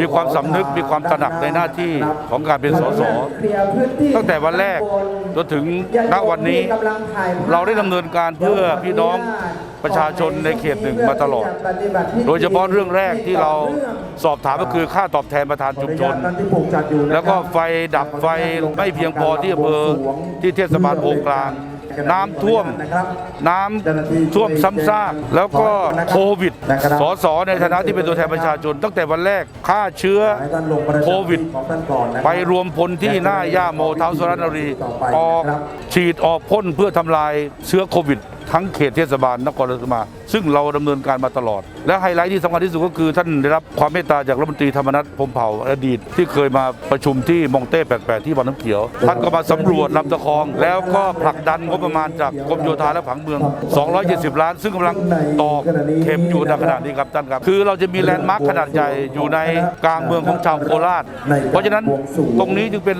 มีความสำนึกมีความตระหนักในหน้าที่ของการเป็นสสตั้งแต่วันแรกจนถึงณวันนี้ เราได้ดำเนินการเพื่อพี่น้องประชาชนในเขตหนึ่งมาตลอด โดยเฉพาะเรื่องแรกที่เราสอบถามก็คือค่าตอบแทนประธานชุมชน แล้วก็ไฟดับไฟไม่เพียงพอที่อำเภอที่เทศบาลโพกลาง น้ำท่วม น้ำท่วมซ้ำซากแล้วก็โควิด สสในฐานะที่เป็นตัวแทนประชาชน ตั้งแต่วันแรกค่าเชื้อโควิด ไปรวมพลที่หน้าย่าโมเท้าสุรนารีออกฉีดออกพ่นเพื่อทำลายเชื้อโควิด ทั้งเขตเทศบาลนครราชสีมา ซึ่งเราดำเนินการมาตลอด และไฮไลท์ที่สำคัญที่สุดก็คือท่านได้รับความเมตตาจากรัฐมนตรีธรรมนัฐพมเผ่าอดีต ที่เคยมาประชุมที่มองเต้แปลกๆที่วังน้ำเขียว ท่านก็มาสำรวจลำตะคอง แล้วก็ผลักดันงบประมาณจากกรมโยธาและผังเมือง 270 ล้าน ซึ่งกำลังตอกเข็มอยู่ในขณะนี้ครับท่านครับ คือเราจะมีแลนด์มาร์คขนาดใหญ่อยู่ในกลางเมืองของชาวโคราช เพราะฉะนั้นตรงนี้จึงเป็น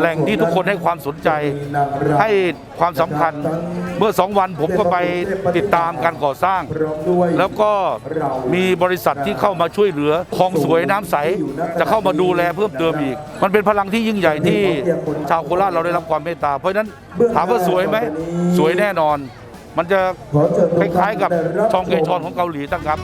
แหล่งที่ทุกคนให้ความสนใจให้ความสำคัญเมื่อสองวันผมมก็ไปติดตามการก่อสร้าง แล้วก็มีบริษัทที่เข้ามาช่วยเหลือคลองสวยน้ำใส จะเข้ามาดูแลเพิ่มเติมอีก มันเป็นพลังที่ยิ่งใหญ่ที่ชาวโคราชเราได้รับความเมตตา เพราะฉะนั้นถามว่าสวยไหมสวยแน่นอน มันจะคล้ายๆกับชองเกชอนของเกาหลีตั้งครับ